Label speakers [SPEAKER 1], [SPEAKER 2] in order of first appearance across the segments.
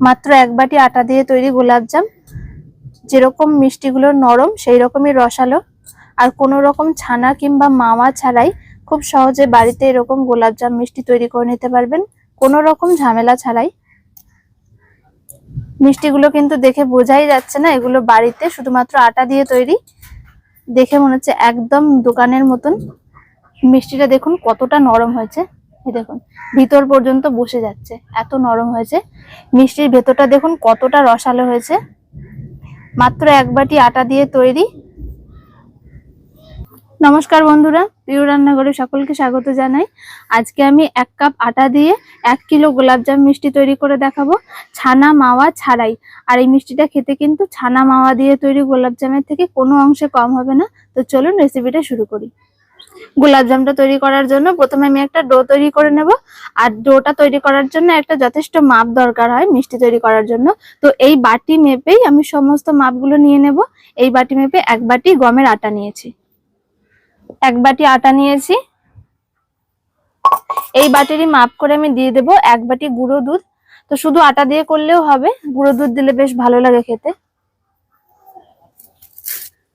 [SPEAKER 1] মাত্র এক বাটি আটা দিয়ে তৈরি গোলাপজাম যেরকম মিষ্টিগুলো নরম সেই রকমই রসালো। আর কোনো রকম ছানা কিংবা মাওয়া ছাড়াই খুব সহজে বাড়িতে এরকম গোলাপজাম মিষ্টি তৈরি করে নিতে পারবেন। কোনো রকম ঝামেলা ছাড়াই। মিষ্টিগুলো কিন্তু দেখে বোঝাই যাচ্ছে না, এগুলো বাড়িতে শুধুমাত্র আটা দিয়ে তৈরি। দেখে মনে হচ্ছে একদম দোকানের মতন। মিষ্টিটা দেখুন কতটা নরম হয়েছে। এই দেখুন, ভিতর পর্যন্ত বসে যাচ্ছে। এত নরম হয়েছে। মিষ্টির ভেতরটা দেখুন কতটা রসালো হয়েছে। মাত্র এক বাটি আটা দিয়ে তৈরি। নমস্কার বন্ধুরা, প্রিয় রান্নাঘরে সকলকে স্বাগত জানাই। আজকে আমি এক কাপ আটা দিয়ে এক কিলো গোলাপজাম মিষ্টি তৈরি করে দেখাবো। ছানা, মাওয়া ছাড়াই। আর এই মিষ্টিটা খেতে কিন্তু ছানা, মাওয়া দিয়ে তৈরি গোলাপজামের থেকে কোনো অংশে কম হবে না। তো চলুন রেসিপিটা শুরু করি। গোলাপজামটা তৈরি করার জন্য প্রথমে আমি একটা ডো তৈরি করে নেব। আর ডোটা তৈরি করার জন্য একটা যথেষ্ট মাপ দরকার হয় মিষ্টি তৈরি করার জন্য। তো এই বাটি মেপেই আমি সমস্ত মাপগুলো নিয়ে নেব। এই বাটি মেপে এক বাটি গমের আটা নিয়েছি। এক বাটি আটা নিয়েছি। এই বাটিরই মাপ করে আমি দিয়ে দেব এক বাটি গুঁড়ো দুধ। তো শুধু আটা দিয়ে করলেও হবে, গুঁড়ো দুধ দিলে বেশ ভালো লাগে খেতে।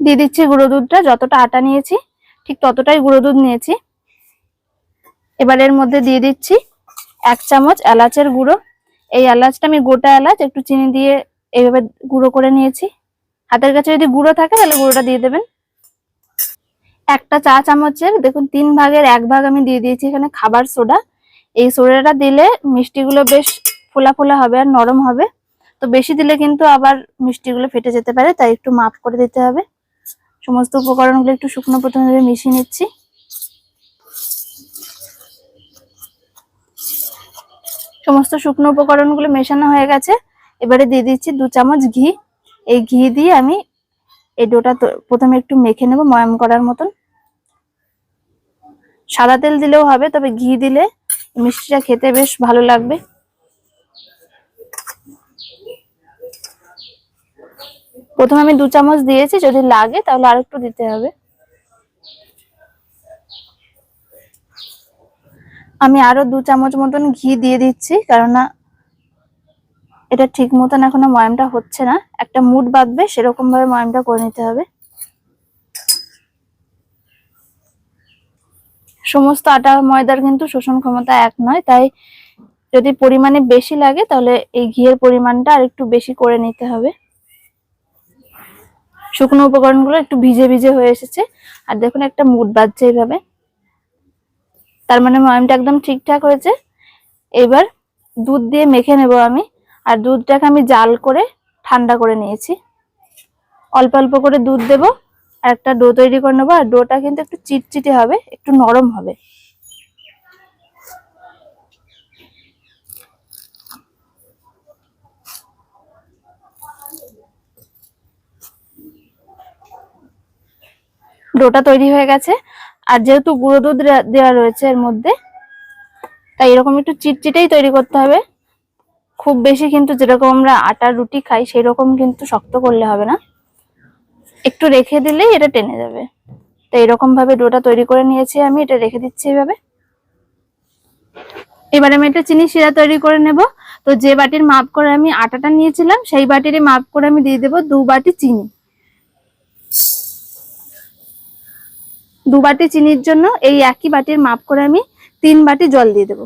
[SPEAKER 1] দিয়ে দিচ্ছি গুঁড়ো দুধটা, যতটা আটা নিয়েছি। ঠিক ততটাই গুঁড়ো দুধ নিয়েছি। এবার এর মধ্যে দিয়ে দিচ্ছি এক চামচ এলাচের গুঁড়ো। এই এলাচটা আমি গোটা এলাচ, একটু চিনি দিয়ে এইভাবে গুঁড়ো করে নিয়েছি। হাতের কাছে যদি গুঁড়ো থাকে, তাহলে গুঁড়োটা দিয়ে দেবেন। একটা চা চামচের, দেখুন, তিন ভাগের এক ভাগ আমি দিয়ে দিয়েছি এখানে খাবার সোডা। এই সোডাটা দিলে মিষ্টিগুলো বেশ ফোলা ফোলা হবে আর নরম হবে। তো বেশি দিলে কিন্তু আবার মিষ্টিগুলো ফেটে যেতে পারে, তাই একটু মাপ করে দিতে হবে। সমস্ত উপকরণগুলো একটু শুকনো প্রথমে মিশিয়ে নিচ্ছি। সমস্ত শুকনো উপকরণগুলো মেশানো হয়ে গেছে। এবারে দিয়ে দিচ্ছি দু চামচ ঘি। এই ঘি দিয়ে আমি এই ডোটা প্রথমে একটু মেখে নেব ময়াম করার মতন। সাদা তেল দিলেও হবে, তবে ঘি দিলে মিষ্টিটা খেতে বেশ ভালো লাগবে। প্রথমে আমি দু চামচ দিয়েছি, যদি লাগে তাহলে আরেকটু দিতে হবে। আমি আরও দু চামচ মতন ঘি দিয়ে দিচ্ছি, কেননা এটা ঠিক মতন এখনও ময়ামটা হচ্ছে না। একটা মুড বাঁধবে সেরকম ভাবে ময়ামটা করে নিতে হবে। সমস্ত আটা ময়দার কিন্তু শোষণ ক্ষমতা এক নয়, তাই যদি পরিমাণে বেশি লাগে তাহলে এই ঘিয়ের পরিমাণটা আর একটু বেশি করে নিতে হবে। শুকনো উপকরণগুলো একটু ভিজে ভিজে হয়ে এসেছে। আর দেখুন একটা মুড বাজছে এইভাবে। তার মানে ময়ামটা একদম ঠিকঠাক হয়েছে। এবার দুধ দিয়ে মেখে নেব আমি। আর দুধটাকে আমি জাল করে ঠান্ডা করে নিয়েছি। অল্প অল্প করে দুধ দেব। আর একটা ডো তৈরি করে নেব। আর ডোটা কিন্তু একটু চিটচিটে হবে, একটু নরম হবে। ডোটা তৈরি হয়ে গেছে। আর যেহেতু গুঁড়ো দুধ দেওয়া রয়েছে এর মধ্যে, তাই এরকম একটু চিটচিটেই তৈরি করতে হবে। খুব বেশি কিন্তু যেরকম আমরা আটার রুটি খাই সেই রকম কিন্তু শক্ত করলে হবে না। একটু রেখে দিলেই এটা টেনে যাবে। তো এরকম ভাবে ডোটা তৈরি করে নিয়েছি আমি, এটা রেখে দিচ্ছি এইভাবে এবার আমি একটা চিনি শিরা তৈরি করে নেব। তো যে বাটির মাপ করে আমি আটাটা নিয়েছিলাম, সেই বাটিরই মাপ করে আমি দিয়ে দেবো দু বাটি চিনি। দু বাটি চিনির জন্য এই একই বাটির মাপ করে আমি তিন বাটি জল দিয়ে দেবো।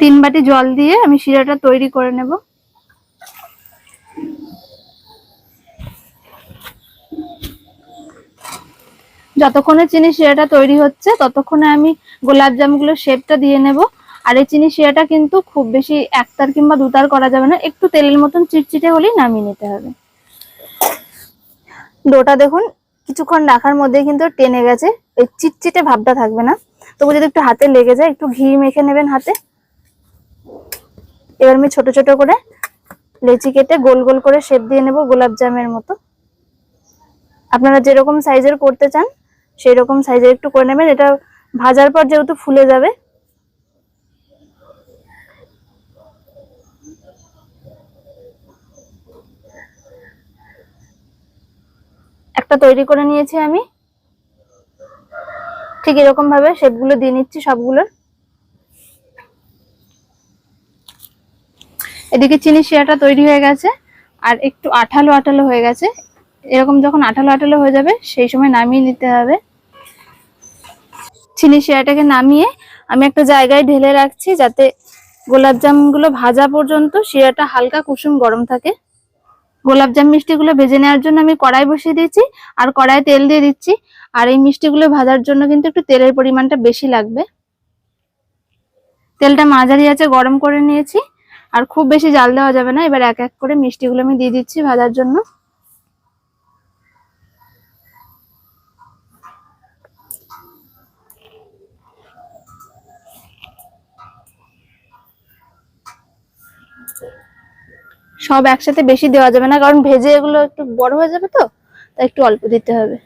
[SPEAKER 1] তিন বাটি জল দিয়ে আমি শিরাটা তৈরি করে নেব। যতক্ষণে চিনি শিরাটা তৈরি হচ্ছে, ততক্ষণে আমি গোলাপ জামগুলোর শেপটা দিয়ে নেব। আর এই চিনি শিরাটা কিন্তু খুব বেশি একতার কিংবা দুতার করা যাবে না। একটু তেলের মতন চিটচিটে হলেই নামিয়ে নিতে হবে। ডোটা দেখুন, কিছুক্ষণ রাখার মধ্যে কিন্তু টেনে গেছে। এই চিটচিটে ভাবটা থাকবে না। তবু যদি একটু হাতে লেগে যায়, একটু ঘি মেখে নেবেন হাতে। এবার আমি ছোট ছোট করে লেচি কেটে গোল গোল করে শেপ দিয়ে নেব গোলাপ জামের মতো। আপনারা যেরকম সাইজের করতে চান সেই রকম সাইজের একটু করে নেবেন। এটা ভাজার পর যেহেতু ফুলে যাবে একটা তৈরি করে নিয়েছি আমি। ঠিক এরকম ভাবে শেপগুলো দিয়ে নিচ্ছি সবগুলোর। এদিকে চিনি শিরাটা তৈরি হয়ে গেছে আর একটু আঠালো আঠালো হয়ে গেছে। এরকম যখন আঠালো আঠালো হয়ে যাবে সেই সময় নামিয়ে নিতে হবে। চিনি শিরাটাকে নামিয়ে আমি একটা জায়গায় ঢেলে রাখছি যাতে গোলাপ জামগুলো ভাজা পর্যন্ত শিরাটা হালকা কুসুম গরম থাকে। গোলাপ জাম মিষ্টিগুলো ভেজে নেওয়ার জন্য আমি কড়াই বসিয়ে দিয়েছি আর কড়াই তেল দিয়ে দিচ্ছি। আর এই মিষ্টিগুলো ভাজার জন্য কিন্তু একটু তেলের পরিমাণটা বেশি লাগবে। তেলটা মাঝারি আছে, গরম করে নিয়েছি। আর খুব বেশি জাল দেওয়া যাবে না, এবার এক এক করে মিষ্টিগুলো আমি দিয়ে দিচ্ছি ভাজার জন্য। সব একসাথে বেশি দেওয়া যাবে না, কারণ ভেজে এগুলো একটু বড় হয়ে যাবে তো, তাই একটু অল্প দিতে হবে।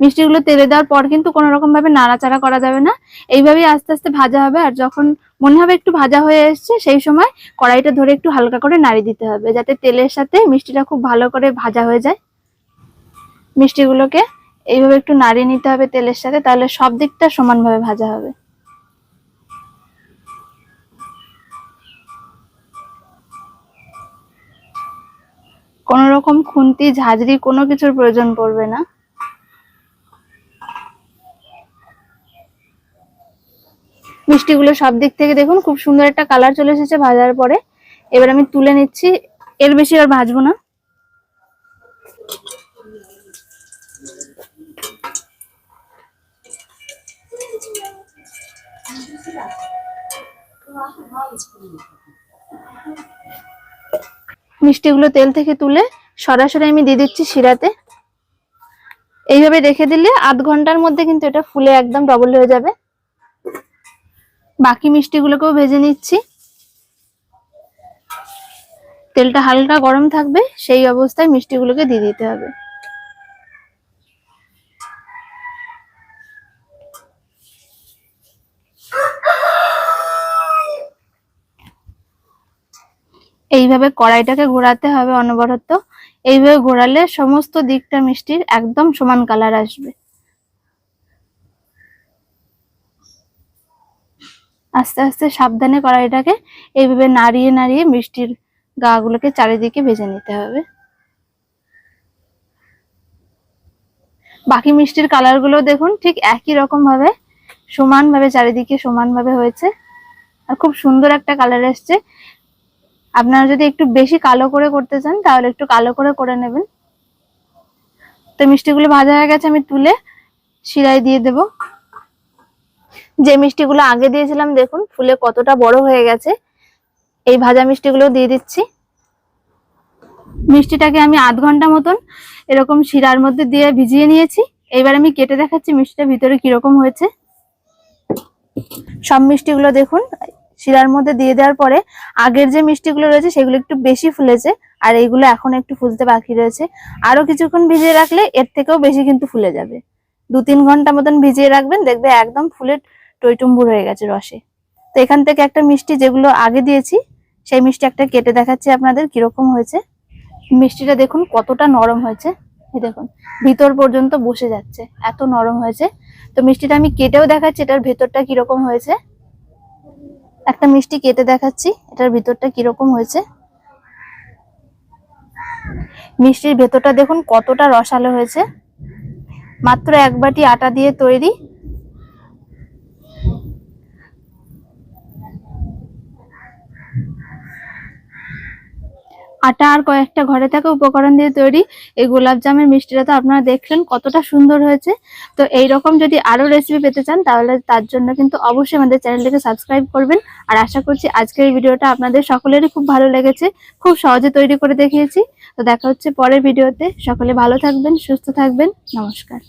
[SPEAKER 1] মিষ্টিগুলো তেলে দেওয়ার পর কিন্তু কোনো রকম ভাবে নাড়াচাড়া করা যাবে না। এইভাবেই আস্তে আস্তে ভাজা হবে, আর যখন মনে হবে একটু ভাজা হয়ে এসছে, সেই সময় কড়াইটা ধরে একটু হালকা করে নাড়ি দিতে হবে, যাতে তেলের সাথে মিষ্টিটা খুব ভালো করে ভাজা হয়ে যায়। মিষ্টিগুলোকে এইভাবে একটু নাড়িয়ে নিতে হবে তেলের সাথে, তাহলে সব দিকটা সমানভাবে ভাজা হবে। কোন রকম খুন্তি, ঝাঁঝরি কোনো কিছুর প্রয়োজন পড়বে না। মিষ্টিগুলো সব দিক থেকে দেখুন, খুব সুন্দর একটা কালার চলে এসেছে ভাজার পরে। এবার আমি তুলে নিচ্ছি, এর বেশি আর ভাজবো না। মিষ্টিগুলো তেল থেকে তুলে সরাসরি আমি দিয়ে দিচ্ছি শিরাতে। এইভাবে রেখে দিলে আধ ঘণ্টার মধ্যে কিন্তু এটা ফুলে একদম ডবল হয়ে যাবে। বাকি মিষ্টিগুলোকেও ভেজে নিচ্ছি। তেলটা হালকা গরম থাকবে, সেই অবস্থায় মিষ্টিগুলোকে দিয়ে দিতে হবে। এইভাবে কড়াইটাকে ঘোরাতে হবে অনবরত। এইভাবে ঘোরালে সমস্ত দিকটা মিষ্টির একদম সমান কালার আসবে। আস্তে আস্তে সাবধানে কড়াইটাকে এইভাবে নাড়িয়ে নাড়িয়ে মিষ্টির গাগুলোকে চারিদিকে ভেজে নিতে হবে। বাকি মিষ্টির কালারগুলো দেখুন, ঠিক একই রকম ভাবে সমান ভাবে চারিদিকে সমান ভাবে হয়েছে। আর খুব সুন্দর একটা কালার এসছে। আপনারা যদি একটু বেশি কালো করে করতে চান, তাহলে একটু কালো করে করে নেবেন। তো মিষ্টিগুলো ভাজা হয়ে গেছে, আমি তুলে শিরায় দিয়ে দেব। যে মিষ্টিগুলো আগে দিয়েছিলাম, দেখুন, ফুলে কতটা বড় হয়ে গেছে। এই ভাজা মিষ্টিগুলো দিয়ে দিচ্ছি। মিষ্টিটাকে আমি আধ ঘণ্টা মতন এরকম শিরার মধ্যে দিয়ে ভিজিয়ে নিয়েছি। এবার আমি কেটে দেখাচ্ছি মিষ্টিটা ভিতরে কীরকম হয়েছে। সব মিষ্টিগুলো দেখুন শিরার মধ্যে দিয়ে দেওয়ার পরে আগের যে মিষ্টিগুলো রয়েছে সেগুলো একটু বেশি ফুলেছে, আর এইগুলো এখন একটু ফুলতে বাকি রয়েছে। আরও কিছুক্ষণ ভিজিয়ে রাখলে এর থেকেও বেশি কিন্তু ফুলে যাবে। দু তিন ঘণ্টা মতন ভিজিয়ে রাখবেন, দেখবে একদম ফুলে টইটুম্বুর হয়ে গেছে রসে। তো এখান থেকে একটা মিষ্টি যেগুলো আগে দিয়েছি, সেই মিষ্টি একটা কেটে দেখাচ্ছি আপনাদের কীরকম হয়েছে। মিষ্টিটা দেখুন কতটা নরম হয়েছে। দেখুন, ভিতর পর্যন্ত বসে যাচ্ছে, এত নরম হয়েছে। তো মিষ্টিটা আমি কেটেও দেখাচ্ছি, এটার ভেতরটা কীরকম হয়েছে। একটা মিষ্টি কেটে দেখাচ্ছি, এটার ভিতরটা কীরকম হয়েছে। মিষ্টির ভেতরটা দেখুন কতটা রসালো হয়েছে। মাত্র এক বাটি আটা দিয়ে তৈরি আটা আর কয়েকটা ঘরে থাকা উপকরণ দিয়ে তৈরি এই গোলাপ জামের মিষ্টিটা তো আপনারা দেখলেন কতটা সুন্দর হয়েছে। তো এই রকম যদি আরও রেসিপি পেতে চান, তাহলে তার জন্য কিন্তু অবশ্যই আমাদের চ্যানেলটিকে সাবস্ক্রাইব করবেন। আর আশা করছি আজকের ভিডিওটা আপনাদের সকলেরই খুব ভালো লেগেছে। খুব সহজে তৈরি করে দেখিয়েছি। তো দেখা হচ্ছে পরের ভিডিওতে। সকলে ভালো থাকবেন, সুস্থ থাকবেন। নমস্কার।